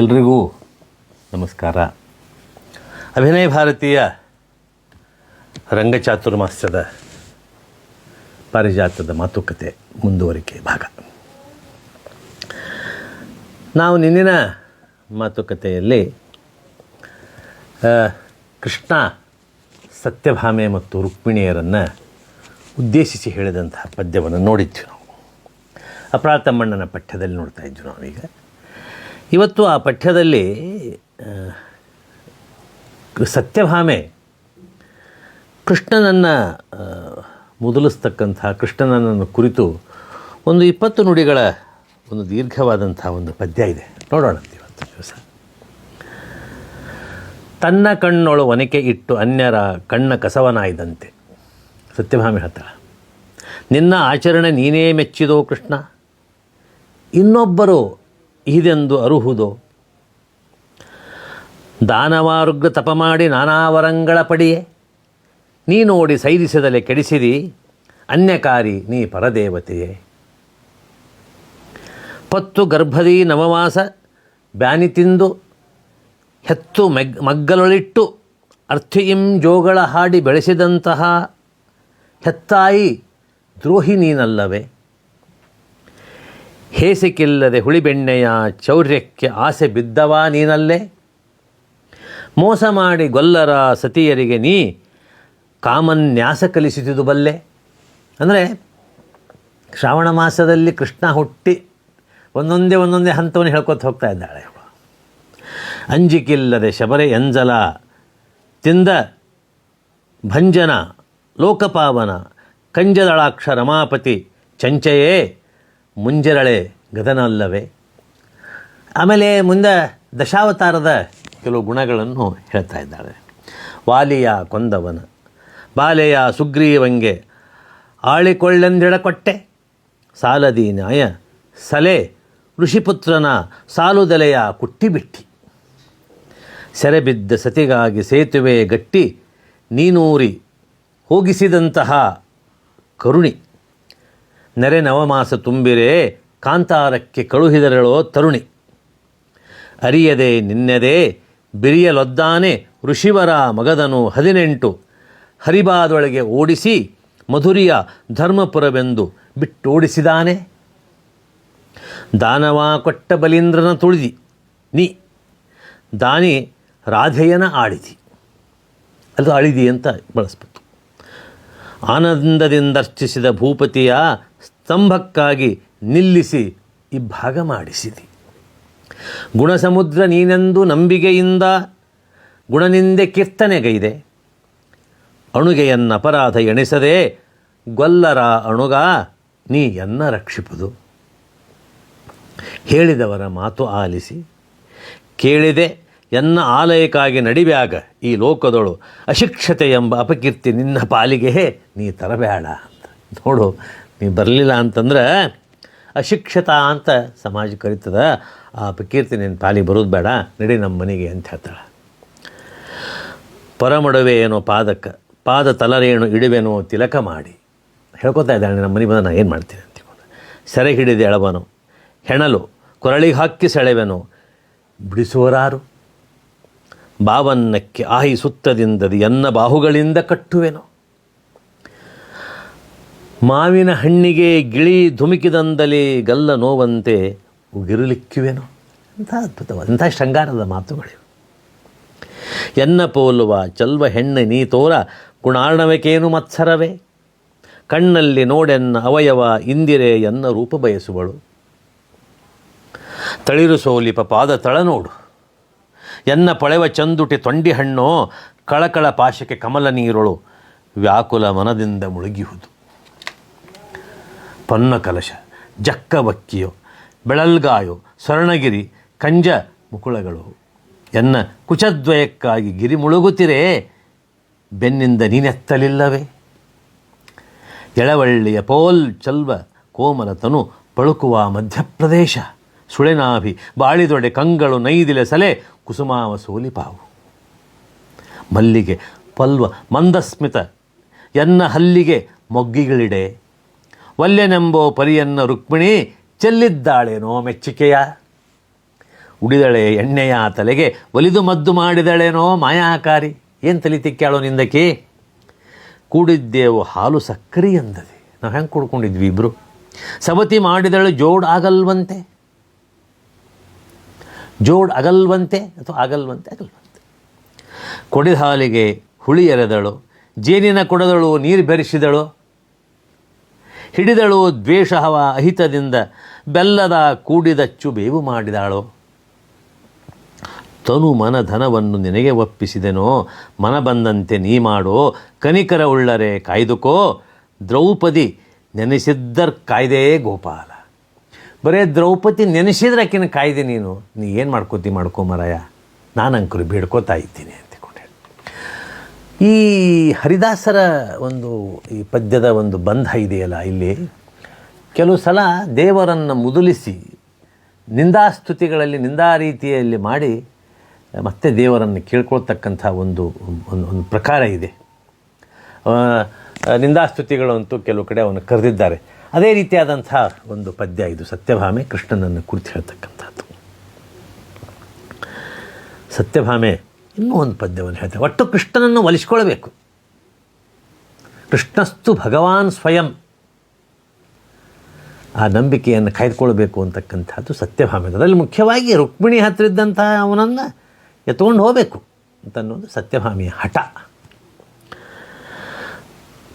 ಎಲ್ರಿಗೂ ನಮಸ್ಕಾರ. ಅಭಿನಯ ಭಾರತೀಯ ರಂಗಚಾತುರ್ಮಾಸ್ಯದ ಪಾರಿಜಾತದ ಮಾತುಕತೆ ಮುಂದುವರಿಕೆ ಭಾಗ. ನಾವು ನಿನ್ನಿನ ಮಾತುಕತೆಯಲ್ಲಿ ಕೃಷ್ಣ ಸತ್ಯಭಾಮೆ ಮತ್ತು ರುಕ್ಮಿಣಿಯರನ್ನು ಉದ್ದೇಶಿಸಿ ಹೇಳಿದಂತಹ ಪದ್ಯವನ್ನು ನೋಡಿದ್ವಿ ನಾವು. ಅಪ್ರಾತಮ್ಮಣ್ಣನ ಪಠ್ಯದಲ್ಲಿ ನೋಡ್ತಾ ಇದ್ವಿ ನಾವೀಗ. ಇವತ್ತು ಆ ಪಠ್ಯದಲ್ಲಿ ಸತ್ಯಭಾಮೆ ಕೃಷ್ಣನನ್ನು ಮೊದಲಿಸ್ತಕ್ಕಂಥ ಮುದಲಿಸ್ತಕ್ಕಂಥ ಕೃಷ್ಣನನ್ನು ಕುರಿತು ಒಂದು ಇಪ್ಪತ್ತು ನುಡಿಗಳ ಒಂದು ದೀರ್ಘವಾದಂಥ ಒಂದು ಪದ್ಯ ಇದೆ. ನೋಡೋಣ ಇವತ್ತು ದಿವಸ. ತನ್ನ ಕಣ್ಣೊಳು ಒನಕೆ ಇಟ್ಟು ಅನ್ಯರ ಕಣ್ಣ ಕಸವನಾಯ್ದಂತೆ. ಸತ್ಯಭಾಮೆ ಹತ್ತಿರ ನಿನ್ನ ಆಚರಣೆ ನೀನೇ ಮೆಚ್ಚಿದೋ ಕೃಷ್ಣ. ಇನ್ನೊಬ್ಬರು ಇದೆಂದು ಅರುಹುದು. ದಾನವಾರುಗ್ರ ತಪ ಮಾಡಿ ನಾನಾವರಂಗಳ ಪಡಿಯೇ. ನೀ ನೋಡಿ ಸೈರಿಸದಲೆ ಕೆಡಿಸಿದಿ, ಅನ್ಯಕಾರಿ ನೀ ಪರದೇವತೆಯೇ. ಪತ್ತು ಗರ್ಭದಿ ನವಮಾಸ ಬ್ಯಾನಿ ತಿಂದು, ಹೆತ್ತು ಮೆಗ್, ಮಗ್ಗಲೊಳಿಟ್ಟು ಅರ್ಥಿಯಿಂ ಜೋಗಳ ಹಾಡಿ ಬೆಳೆಸಿದಂತಹ ಹೆತ್ತಾಯಿ ದ್ರೋಹಿ ನೀನಲ್ಲವೇ. ಹೇಸಿಕಿಲ್ಲದೆ ಹುಳಿಬೆಣ್ಣೆಯ ಚೌರ್ಯಕ್ಕೆ ಆಸೆ ಬಿದ್ದವ ನೀನಲ್ಲೇ? ಮೋಸ ಮಾಡಿ ಗೊಲ್ಲರ ಸತಿಯರಿಗೆ ನೀ ಕಾಮನ್ಯಾಸ ಕಲಿಸಿದುದು ಬಲ್ಲೆ? ಅಂದರೆ ಶ್ರಾವಣ ಮಾಸದಲ್ಲಿ ಕೃಷ್ಣ ಹುಟ್ಟಿ ಒಂದೊಂದೇ ಒಂದೊಂದೇ ಹಂತವನ್ನು ಹೇಳ್ಕೊತ ಹೋಗ್ತಾ ಇದ್ದಾಳೆ ಅಂಜಿಕಿಲ್ಲದೆ ಶಬರೆ ಎಂಜಲ, ತಿಂದ ಭಂಜನ, ಲೋಕಪಾವನ ಕಂಜದಳಾಕ್ಷ ರಮಾಪತಿ, ಚಂಚಯೇ ಮುಂಜರಳೆ ಗದನಲ್ಲವೇ? ಆಮೇಲೆ ಮುಂದೆ ದಶಾವತಾರದ ಕೆಲವು ಗುಣಗಳನ್ನು ಹೇಳ್ತಾ ಇದ್ದಾಳೆ. ವಾಲಿಯ ಕೊಂದವನ, ಬಾಲೆಯ ಸುಗ್ರೀವಂಗೆ ಆಳಿಕೊಳ್ಳೆಂದಿಡಕೊಟ್ಟೆ. ಸಾಲದಿ ನಾಯ ಸಲೆ ಋಷಿಪುತ್ರನ ಸಾಲುದಲೆಯ ಕುಟ್ಟಿಬಿಟ್ಟಿ. ಸೆರೆಬಿದ್ದ ಸತಿಗಾಗಿ ಸೇತುವೆ ಗಟ್ಟಿ ನೀನೂರಿ ಹೋಗಿಸಿದಂತಹ ಕರುಣಿ. ನೆರೆ ನವಮಾಸ ತುಂಬಿರೆ ಕಾಂತಾರಕ್ಕೆ ಕಳುಹಿದರಳೋ ತರುಣಿ. ಅರಿಯದೆ ನಿನ್ನೆದೆ ಬಿರಿಯಲೊದ್ದಾನೆ ಋಷಿವರ ಮಗದನು ಹದಿನೆಂಟು. ಹರಿಬಾದೊಳಗೆ ಓಡಿಸಿ ಮಧುರಿಯ ಧರ್ಮಪುರವೆಂದು ಬಿಟ್ಟೋಡಿಸಿದಾನೆ. ದಾನವ ಕೊಟ್ಟ ಬಲೀಂದ್ರನ ತುಳಿದಿ. ನೀ, ದಾನಿ ರಾಧೆಯನ ಆಳಿದಿ. ಅದು ಅಳಿದಿ ಅಂತ ಬಳಸ್ಬೋದು. ಆನಂದದಿಂದರ್ಚಿಸಿದ ಭೂಪತಿಯ ಸ್ತಂಭಕ್ಕಾಗಿ ನಿಲ್ಲಿಸಿ ಇಬ್ಬಾಗ ಮಾಡಿಸಿದಿ. ಗುಣಸಮುದ್ರ ನೀನೆಂದು ನಂಬಿಕೆಯಿಂದ ಗುಣನಿಂದೆ ಕೀರ್ತನೆಗೈದೆ. ಅಣುಗೆಯನ್ನಪರಾಧ ಎಣಿಸದೆ ಗೊಲ್ಲರ ಅಣುಗ ನೀ ಎನ್ನ ರಕ್ಷಿಪುದು. ಹೇಳಿದವರ ಮಾತು ಆಲಿಸಿ, ಕೇಳಿದೆ ಎನ್ನ ಆಲಯಕ್ಕಾಗಿ ನಡಿಬ್ಯಾಗ ಈ ಲೋಕದೊಳು ಅಶಿಕ್ಷತೆ ಎಂಬ ಅಪಕೀರ್ತಿ ನಿನ್ನ ಪಾಲಿಗೆ ನೀ ತರಬೇಡ ಅಂತ. ನೋಡು ನೀ ಬರಲಿಲ್ಲ ಅಂತಂದ್ರೆ, ಅಶಿಕ್ಷಿತ ಅಂತ ಸಮಾಜ ಕರಿತದ, ಆ ಪಿಕೀರ್ತಿ ನಿನ್ನ ಪಾಲಿಗೆ ಬರೋದು ಬೇಡ, ನಡಿ ನಮ್ಮ ಮನೆಗೆ ಅಂತ ಹೇಳ್ತಾಳೆ. ಪರಮಡವೆ ಏನೋ ಪಾದಕ್ಕೆ, ಪಾದ ತಲರೇನು ಇಡುವೆನೋ ತಿಲಕ ಮಾಡಿ. ಹೇಳ್ಕೊತಾ ಇದ್ದಾಳೆ ನಮ್ಮ ಮನೆ ಬಂದ ನಾನು ಏನು ಮಾಡ್ತೀನಿ ಅಂತ ಹೇಳ್ಕೊಂಡು ಸೆರೆ ಹಿಡಿದು ಎಳವನು ಹೆಣಲು ಕೊರಳಿಗೆ ಹಾಕಿ ಸೆಳೆವೆನು. ಬಿಡಿಸುವರಾರು. ಬಾವನ್ನಕ್ಕೆ ಆಹಿ ಸುತ್ತದಿಂದದಿ ಎನ್ನ ಬಾಹುಗಳಿಂದ ಕಟ್ಟುವೆನು. ಮಾವಿನ ಹಣ್ಣಿಗೆ ಗಿಳಿ ಧುಮುಕಿದಂದಲಿ ಗಲ್ಲ ನೋವಂತೆ ಉಗಿರುಲಿಕ್ಕುವೆನು? ಅಂಥ ಅದ್ಭುತವಾದ ಇಂಥ ಶೃಂಗಾರದ ಮಾತುಗಳಿವೆ. ಎನ್ನ ಪೋಲುವ ಚಲ್ವ ಹೆಣ್ಣೆ ನೀ ತೋರ ಗುಣಾರ್ಣವಕೇನು ಮತ್ಸರವೇ? ಕಣ್ಣಲ್ಲಿ ನೋಡೆನ್ನ ಅವಯವ ಇಂದಿರೆ ಎನ್ನ ರೂಪ ಬಯಸುವಳು. ತಳಿರು ಸೋಲಿಪ ಪಾದ ತಳ ನೋಡು. ಎನ್ನ ಪಳೆವ ಚಂದುಟಿ ತೊಂಡಿ ಹಣ್ಣೋ ಕಳಕಳ ಪಾಶಕ್ಕೆ ಕಮಲ ನೀರೊಳು ವ್ಯಾಕುಲ ಮನದಿಂದ ಮುಳುಗಿಹುದು. ಪೊನ್ನ ಕಲಶ, ಜಕ್ಕ ಬಕ್ಕಿಯೋ, ಬೆಳಲ್ಗಾಯೋ, ಸ್ವರ್ಣಗಿರಿ, ಕಂಜ ಮುಕುಳಗಳು. ಎನ್ನ ಕುಚದ್ವಯಕ್ಕಾಗಿ ಗಿರಿ ಮುಳುಗುತ್ತಿರೇ, ಬೆನ್ನಿಂದ ನೀನೆತ್ತಲಿಲ್ಲವೇ? ಎಳವಳ್ಳಿಯ ಪೋಲ್ ಚಲ್ವ ಕೋಮಲತನು ಪಳುಕುವ ಮಧ್ಯಪ್ರದೇಶ, ಸುಳೆನಾಭಿ ಬಾಳಿದೊಡೆ ಕಂಗಳು ನೈದಿಲೆ ಸಲೆ ಕುಸುಮಾವ ಸೋಲಿಪಾವು ಮಲ್ಲಿಗೆ ಪಲ್ವ ಮಂದಸ್ಮಿತ, ಎನ್ನ ಹಲ್ಲಿಗೆ ಮೊಗ್ಗಿಗಳಿಡೆ ವಲ್ಯನೆಂಬೋ ಪರಿಯನ್ನ ರುಕ್ಮಿಣಿ ಚೆಲ್ಲಿದ್ದಾಳೇನೋ ಮೆಚ್ಚಿಕೆಯ. ಉಡಿದಳೆ ಎಣ್ಣೆಯ ತಲೆಗೆ ಒಲಿದು ಮದ್ದು ಮಾಡಿದಳೇನೋ ಮಾಯಾಕಾರಿ. ಏನು ತಲೆ ತಿಕ್ಕ್ಯಾಳೋ ನಿಂದಕ್ಕೆ ಕೂಡಿದ್ದೇವು ಹಾಲು ಸಕ್ಕರೆ ಅಂದದೆ ನಾವು ಹೆಂಗೆ ಕುಡ್ಕೊಂಡಿದ್ವಿ ಇಬ್ಬರು ಸವತಿ ಮಾಡಿದಳು ಜೋಡ್ ಆಗಲ್ವಂತೆ ಜೋಡ್ ಆಗಲ್ವಂತೆ ಅಥವಾ ಆಗಲ್ವಂತೆ ಅಗಲ್ವಂತೆ. ಕೊಡಿದ ಹಾಲಿಗೆ ಹುಳಿ ಎರೆದಳು, ಜೇನಿನ ಕೊಡದಳು, ನೀರು ಬೆರೆಸಿದಳು. ಹಿಡಿದಳು ದ್ವೇಷ ಹವ ಅಹಿತದಿಂದ ಬೆಲ್ಲದ ಕೂಡಿದಚ್ಚು ಬೇವು ಮಾಡಿದಾಳು. ತನು ಮನ ಧನವನ್ನು ನಿನಗೆ ಒಪ್ಪಿಸಿದೆನೋ, ಮನ ಬಂದಂತೆ ನೀ ಮಾಡೋ. ಕನಿಕರ ಉಳ್ಳರೆ ಕಾಯ್ದುಕೋ. ದ್ರೌಪದಿ ನೆನೆಸಿದ್ದರ್ ಕಾಯ್ದೆ ಗೋಪಾಲ. ಬರೇ ದ್ರೌಪದಿ ನೆನೆಸಿದ್ರೆ ಆಕಿನ ಕಾಯ್ದೆ ನೀನು. ನೀ ಏನು ಮಾಡ್ಕೋತಿ ಮಾಡ್ಕೋ ಮರಾಯ. ನಾನು ಅಂಕರು ಬೇಡ್ಕೋತಾ ಇದ್ದೀನಿ. ಈ ಹರಿದಾಸರ ಒಂದು ಈ ಪದ್ಯದ ಒಂದು ಬಂಧ ಇದೆಯಲ್ಲ ಇಲ್ಲಿ? ಕೆಲವು ಸಲ ದೇವರನ್ನು ಮುದುಲಿಸಿ, ನಿಂದಾಸ್ತುತಿಗಳಲ್ಲಿ, ನಿಂದಾ ರೀತಿಯಲ್ಲಿ ಮಾಡಿ ಮತ್ತೆ ದೇವರನ್ನು ಕೇಳ್ಕೊಳ್ತಕ್ಕಂಥ ಒಂದು ಒಂದು ಪ್ರಕಾರ ಇದೆ. ನಿಂದಾಸ್ತುತಿಗಳಂತೂ ಕೆಲವು ಕಡೆ ಅವನು ಕರೆದಿದ್ದಾರೆ. ಅದೇ ರೀತಿಯಾದಂಥ ಒಂದು ಪದ್ಯ ಇದು, ಸತ್ಯಭಾಮೆ ಕೃಷ್ಣನನ್ನು ಕುರಿತು ಹೇಳ್ತಕ್ಕಂಥದ್ದು. ಸತ್ಯಭಾಮೆ ಇನ್ನೂ ಒಂದು ಪದ್ಯವನ್ನು ಹೇಳ್ತಾರೆ ಒಟ್ಟು ಕೃಷ್ಣನನ್ನು ಒಲಿಸ್ಕೊಳ್ಬೇಕು. ಕೃಷ್ಣಸ್ತು ಭಗವಾನ್ ಸ್ವಯಂ. ಆ ನಂಬಿಕೆಯನ್ನು ಕಾಯ್ದುಕೊಳ್ಬೇಕು ಅಂತಕ್ಕಂಥದ್ದು ಸತ್ಯಭಾಮೆ ಅದರಲ್ಲಿ ಮುಖ್ಯವಾಗಿ ರುಕ್ಮಿಣಿ ಹತ್ತಿರ ಇದ್ದಂಥ ಅವನನ್ನು ಎತ್ಕೊಂಡು ಹೋಗಬೇಕು ಅಂತ ಅನ್ನೋದು ಸತ್ಯಭಾಮಿಯ ಹಠ.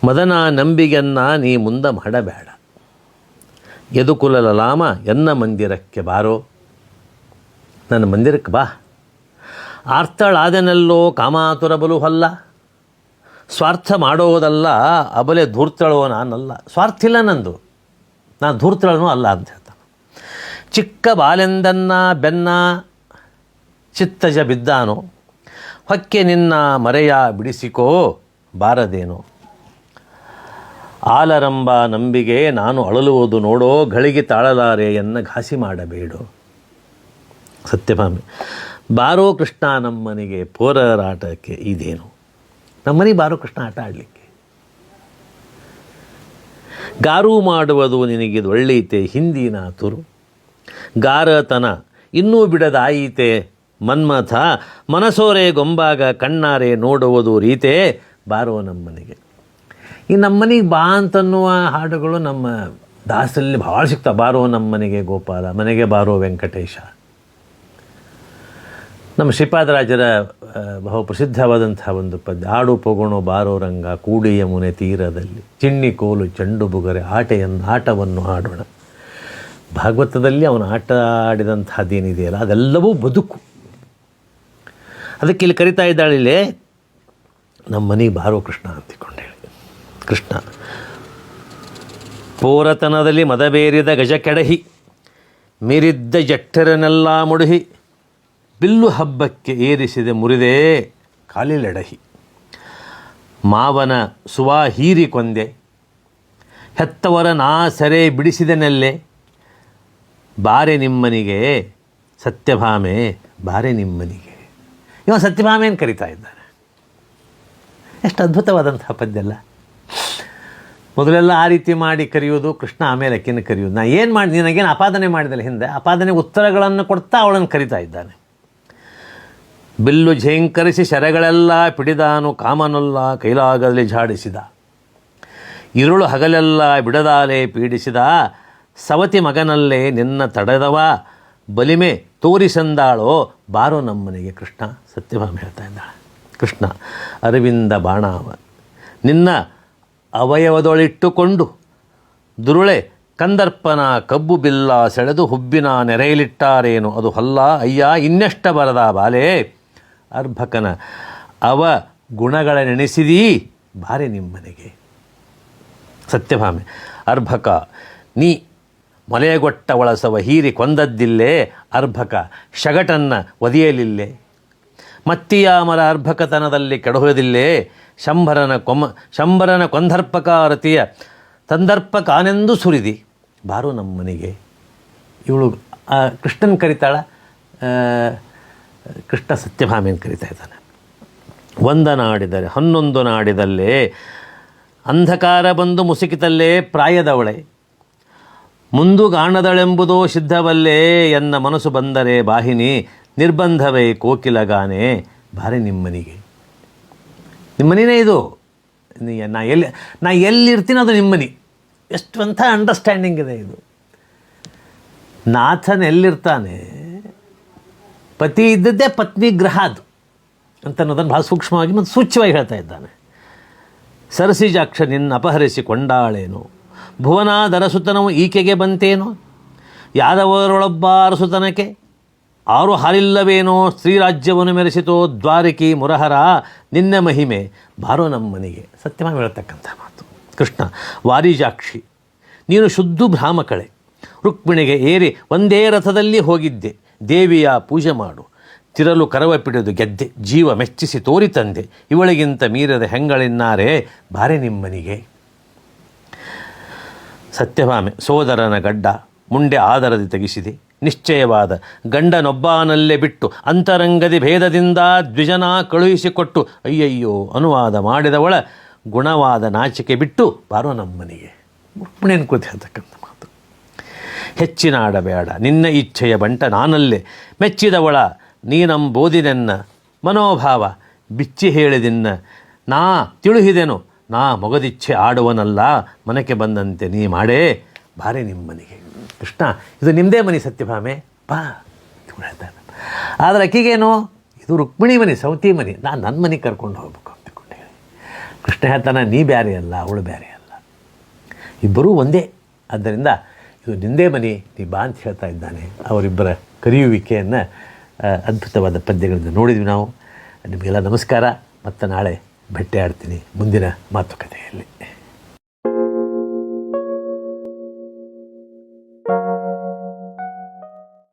ಮದನ ನಂಬಿಗೆನ್ನ ನೀ ಮುಂದ ಮಾಡಬೇಡ. ಯದುಕುಲ ಲಾಮ ಎನ್ನ ಮಂದಿರಕ್ಕೆ ಬಾರೋ. ನನ್ನ ಮಂದಿರಕ್ಕೆ ಬಾ. ಆರ್ತಳಾದೆನಲ್ಲೋ ಕಾಮಾತುರ ಬಲು ಹೊಲ್ಲ. ಸ್ವಾರ್ಥ ಮಾಡೋದಲ್ಲ, ಅಬಲೆ ಧೂರ್ತಳೋ ನಾನಲ್ಲ. ಸ್ವಾರ್ಥ ಇಲ್ಲ ನಂದು. ನಾನು ಧೂರ್ತಳನೂ ಅಲ್ಲ ಅಂತ ಹೇಳ್ತಾನೆ. ಚಿಕ್ಕ ಬಾಲೆಂದನ್ನ, ಬೆನ್ನ, ಚಿತ್ತಜ ಬಿದ್ದಾನೋ, ಹೊಕ್ಕೆ ನಿನ್ನ ಮರೆಯ ಬಿಡಿಸಿಕೋ ಬಾರದೇನೋ. ಆಲರಂಬ ನಂಬಿಗೆ ನಾನು ಅಳಲುವುದು ನೋಡೋ ಗಳಿಗೆ ತಾಳಲಾರೆಯನ್ನು ಘಾಸಿ ಮಾಡಬೇಡು. ಸತ್ಯಭಾಮಿ ಬಾರೋ ಕೃಷ್ಣ ನಮ್ಮನಿಗೆ ಪೋರರ ಆಟಕ್ಕೆ ಇದೇನು? ನಮ್ಮನೆ ಬಾರೋ ಕೃಷ್ಣ ಆಟ ಆಡಲಿಕ್ಕೆ. ಗಾರು ಮಾಡುವುದು ನಿನಗಿದು ಒಳ್ಳೆಯತೆ, ಹಿಂದಿನ ತುರು. ಗಾರತನ, ಇನ್ನೂ ಬಿಡದಾಯಿತೆ. ಮನ್ಮಥ, ಮನಸೋರೆ ಗೊಂಬಾಗ, ಕಣ್ಣಾರೆ ನೋಡುವುದು ರೀತೆ ಬಾರೋ ನಮ್ಮನೆಗೆ. ಈ ನಮ್ಮನೆಗೆ ಬಾ ಅಂತನ್ನುವ ಹಾಡುಗಳು ನಮ್ಮ ದಾಸರಲ್ಲಿ ಭಾಳ ಸಿಗ್ತಾವೆ. ಬಾರೋ ನಮ್ಮನೆಗೆ ಗೋಪಾಲ, ಮನೆಗೆ ಬಾರೋ ವೆಂಕಟೇಶ. ನಮ್ಮ ಶ್ರೀಪಾದರಾಜರ ಬಹು ಪ್ರಸಿದ್ಧವಾದಂಥ ಒಂದು ಪದ್ಯ, ಆಡು ಪೊಗೋಣು ಬಾರೋ ರಂಗ ಕೂಡಿಯ ಮುನೆ ತೀರದಲ್ಲಿ, ಚಿಣ್ಣಿ ಕೋಲು ಚೆಂಡು ಬುಗರೆ ಆಟೆಯನ್ನು ಆಟವನ್ನು ಆಡೋಣ. ಭಾಗವತದಲ್ಲಿ ಅವನು ಆಟ ಆಡಿದಂಥದ್ದೇನಿದೆಯಲ್ಲ, ಅದೆಲ್ಲವೂ ಬದುಕು. ಅದಕ್ಕೆ ಇಲ್ಲಿ ಕರಿತಾ ಇದ್ದಾಳಿಲ್ಲೇ ನಮ್ಮ ಮನೆಗೆ ಬಾರೋ ಕೃಷ್ಣ ಅಂತಿಕೊಂಡು ಹೇಳಿ ಕೃಷ್ಣ, ಪೋರತನದಲ್ಲಿ ಮದಬೇರಿದ ಗಜ ಕೆಡಹಿ, ಮೀರಿದ್ದ ಜಟ್ಟರನ್ನೆಲ್ಲ ಮುಡುಹಿ ಬಿಲ್ಲು ಹಬ್ಬಕ್ಕೆ ಏರಿಸಿದೆ ಮುರಿದೇ ಕಾಲಿಲೆಡಹಿ. ಮಾವನ ಸುವಾ ಹೀರಿ ಕೊಂದೆ. ಹೆತ್ತವರ ನಾ ಸೆರೆ ಬಿಡಿಸಿದನೆಲ್ಲೆ. ಬಾರೆ ನಿಮ್ಮನಿಗೆ ಸತ್ಯಭಾಮೆ, ಬಾರೆ ನಿಮ್ಮನಿಗೆ. ಇವ ಸತ್ಯಭಾಮೆಯನ್ನು ಕರಿತಾ ಇದ್ದಾನೆ ಎಷ್ಟು ಅದ್ಭುತವಾದಂತಹ ಪದ್ಯ ಅಲ್ಲ. ಮೊದಲೆಲ್ಲ ಆ ರೀತಿ ಮಾಡಿ ಕರೆಯೋದು ಕೃಷ್ಣ ಆಮೇಲೆ ಅಕ್ಕಿನ ಕರೆಯೋದು ನಾನು ಏನು ಮಾಡಿ, ನಿನಗೇನು ಅಪಾದನೆ ಮಾಡಿದಲ್ಲ ಹಿಂದೆ? ಅಪಾದನೆ ಉತ್ತರಗಳನ್ನು ಕೊಡ್ತಾ ಅವಳನ್ನು ಕರಿತಾ ಇದ್ದಾನೆ. ಬಿಲ್ಲು ಝೇಂಕರಿಸಿ ಶರಗಳೆಲ್ಲ ಪಿಡಿದಾನು ಕಾಮನಲ್ಲ ಕೈಲಾಗಲಿ ಝಾಡಿಸಿದ. ಇರುಳು ಹಗಲೆಲ್ಲ ಬಿಡದಾಲೆ ಪೀಡಿಸಿದ. ಸವತಿ ಮಗನಲ್ಲೇ ನಿನ್ನ ತಡೆದವ. ಬಲಿಮೆ ತೋರಿಸಂದಾಳೋ ಬಾರೋ ನಮ್ಮನೆಗೆ ಕೃಷ್ಣ. ಸತ್ಯಭಾಮ ಹೇಳ್ತಾ ಇದ್ದಾಳೆ. ಕೃಷ್ಣ, ಅರವಿಂದ ಬಾಣಾವ. ನಿನ್ನ ಅವಯವದೊಳಿಟ್ಟುಕೊಂಡು ದುರುಳೆ ಕಂದರ್ಪನ ಕಬ್ಬು ಬಿಲ್ಲ ಸೆಳೆದು ಹುಬ್ಬಿನ ನೆರೆಯಲಿಟ್ಟಾರೇನು? ಅದು ಹಲ್ಲ, ಅಯ್ಯ, ಇನ್ನೆಷ್ಟ ಬರದ ಬಾಲೆ? ಅರ್ಭಕನ. ಅವ ಗುಣಗಳ ನೆನೆಸಿದೀ ಭಾರಿ ನಿಮ್ಮನೆಗೆ. ಸತ್ಯಭಾಮೆ, ಅರ್ಭಕ, ನೀ ಮಲೆಯಗೊಟ್ಟ ಒಳಸವ ಹೀರಿ ಕೊಂದದ್ದಿಲ್ಲೇ, ಅರ್ಭಕ, ಶಗಟನ್ನ ಒದಿಯಲಿಲ್ಲೇ. ಮತ್ತಿಯಾಮರ ಅರ್ಭಕತನದಲ್ಲಿ ಕೆಡಹೋದಿಲ್ಲೇ ಶಂಭರನ ಕೊಮ, ಶಂಭರನ ಕೊಂದರ್ಪಕಾರತಿಯ ತಂದರ್ಪಕಾನೆಂದು ಸುರಿದಿ. ಬಾರು ನಮ್ಮನೆಗೆ. ಇವಳು ಕೃಷ್ಣನ್ ಕರಿತಾಳ ಕೃಷ್ಣ ಸತ್ಯಭಾಮೆಯನ್ನು ಕರಿತಾ ಇದ್ದಾನೆ. ಒಂದ ನಾಡಿದರೆ, ಹನ್ನೊಂದು ನಾಡಿದಲ್ಲೇ ಅಂಧಕಾರ ಬಂದು ಮುಸುಕಿತಲ್ಲೇ ಪ್ರಾಯದವಳೆ. ಮುಂದು ಕಾಣದಳೆಂಬುದೋ ಸಿದ್ಧವಲ್ಲೇ ಎನ್ನ ಮನಸ್ಸು ಬಂದರೆ ಬಾಹಿನಿ, ನಿರ್ಬಂಧವೇ ಕೋಕಿಲಗಾನೆ, ಬಾರಿ ನಿಮ್ಮನಿಗೆ. ನಿಮ್ಮನಿನೇ ಇದು? ನಾ ಎಲ್ಲಿ, ನಾ ಎಲ್ಲಿರ್ತೀನಿ ಅದು ನಿಮ್ಮನಿ. ಎಷ್ಟು ಅಂತ ಅಂಡರ್ಸ್ಟ್ಯಾಂಡಿಂಗ್ ಇದೆ ಇದು. ನಾಥನ್ ಎಲ್ಲಿರ್ತಾನೆ? ಪತಿ ಇದ್ದದ್ದೇ ಪತ್ನಿ ಗ್ರಹ ಅದು ಅಂತ ಅನ್ನೋದನ್ನು ಭಾಳ ಸೂಕ್ಷ್ಮವಾಗಿ ಮತ್ತು ಸೂಚ್ಯವಾಗಿ ಹೇಳ್ತಾ ಇದ್ದಾನೆ. ಸರಸಿಜಾಕ್ಷ ನಿನ್ನ ಅಪಹರಿಸಿ ಕೊಂಡಾಳೇನು ಭುವನಾದರಸುತನವು ಈಕೆಗೆ ಬಂತೇನೋ? ಯಾದವರೊಳೊಬ್ಬ ಅರಸುತನಕ್ಕೆ? ಆರು ಹಾಲಿಲ್ಲವೇನೋ ಸ್ತ್ರೀರಾಜ್ಯವನ್ನು ಮೆರೆಸಿತೋ ದ್ವಾರಕಿ ಮುರಹರ ನಿನ್ನ ಮಹಿಮೆ. ಬಾರೋ ನಮ್ಮನಿಗೆ. ಸತ್ಯವಾಗಿ ಹೇಳ್ತಕ್ಕಂಥ ಮಾತು. ಕೃಷ್ಣ, ವಾರಿಜಾಕ್ಷಿ, ನೀನು ಶುದ್ಧ ಭ್ರಾಮಕಳೆ ರುಕ್ಮಿಣಿಗೆ ಏರಿ ಒಂದೇ ರಥದಲ್ಲಿ ಹೋಗಿದ್ದೆ. ದೇವಿಯ ಪೂಜೆ ಮಾಡು. ತಿರಲು ಕರವ ಪಿಡಿದು ಗೆದ್ದೆ. ಜೀವ ಮೆಚ್ಚಿಸಿ ತೋರಿ ತಂದೆ. ಇವಳಿಗಿಂತ ಮೀರದ ಹೆಂಗಳಿನ್ನಾರೇ ಬಾರೆ ನಿಮ್ಮನಿಗೆ. ಸತ್ಯಭಾಮೆ, ಸೋದರನ ಗಡ್ಡ ಮುಂಡೆ ಆದರದಿ ತೆಗೆಸಿದೆ. ನಿಶ್ಚಯವಾದ ಗಂಡನೊಬ್ಬನಲ್ಲೇ ಬಿಟ್ಟು ಅಂತರಂಗದಿ ಭೇದದಿಂದ ದ್ವಿಜನ ಕಳುಹಿಸಿಕೊಟ್ಟು ಅಯ್ಯಯ್ಯೋ ಅನುವಾದ ಮಾಡಿದವಳ ಗುಣವಾದ ನಾಚಿಕೆ ಬಿಟ್ಟು ಬಾರೋ ನಮ್ಮನಿಗೆ ರುಕ್ಮಿಣಿಯನ್ನು ಕೂತು ಹೆಚ್ಚಿನ ಆಡಬೇಡ. ನಿನ್ನ ಇಚ್ಛೆಯ ಬಂಟ ನಾನಲ್ಲೇ. ಮೆಚ್ಚಿದವಳ ನೀನಂಬೋದಿನೆನ್ನ ಮನೋಭಾವ, ಬಿಚ್ಚಿ ಹೇಳಿದಿನ್ನ. ನಾ ತಿಳುಹಿದೆನು, ನಾ ಮೊಗದಿಚ್ಛೆ ಆಡುವನಲ್ಲ. ಮನಕ್ಕೆ ಬಂದಂತೆ ನೀ ಮಾಡೇ. ಬಾರೆ ನಿಮ್ಮನಿಗೆ. ಕೃಷ್ಣ, ಇದು ನಿಮ್ಮದೇ ಮನೆ ಸತ್ಯಭಾಮೆ? ಬಾ. ಹೇಳ್ತಾನೆ ಆದರೆ ಅಕ್ಕಿಗೇನು? ಇದು ರುಕ್ಮಿಣಿ ಮನೆ, ಸೌತಿ ಮನೆ. ನಾನು ನನ್ನ ಮನೆಗೆ ಕರ್ಕೊಂಡು ಹೋಗ್ಬೇಕು ಅಂದ್ಕೊಂಡು ಹೇಳಿ. ಕೃಷ್ಣ ಹೇಳ್ತಾನೆ, ನೀ ಬ್ಯಾರೆ ಅಲ್ಲ, ಅವಳು ಬ್ಯಾರೆ ಅಲ್ಲ. ಇಬ್ಬರೂ ಒಂದೇ. ಆದ್ದರಿಂದ ಇದು ನಿಂದೇ ಮನಿ ನೀ ಬಾ ಅಂತ ಹೇಳ್ತಾ ಇದ್ದಾನೆ. ಅವರಿಬ್ಬರ ಕರೆಯುವಿಕೆಯನ್ನು ಅದ್ಭುತವಾದ ಪದ್ಯಗಳಿಂದ ನೋಡಿದ್ವಿ ನಾವು. ನಿಮಗೆಲ್ಲ ನಮಸ್ಕಾರ. ಮತ್ತು ನಾಳೆ ಭೇಟಿ ಆಡ್ತೀನಿ ಮುಂದಿನ ಮಾತುಕತೆಯಲ್ಲಿ.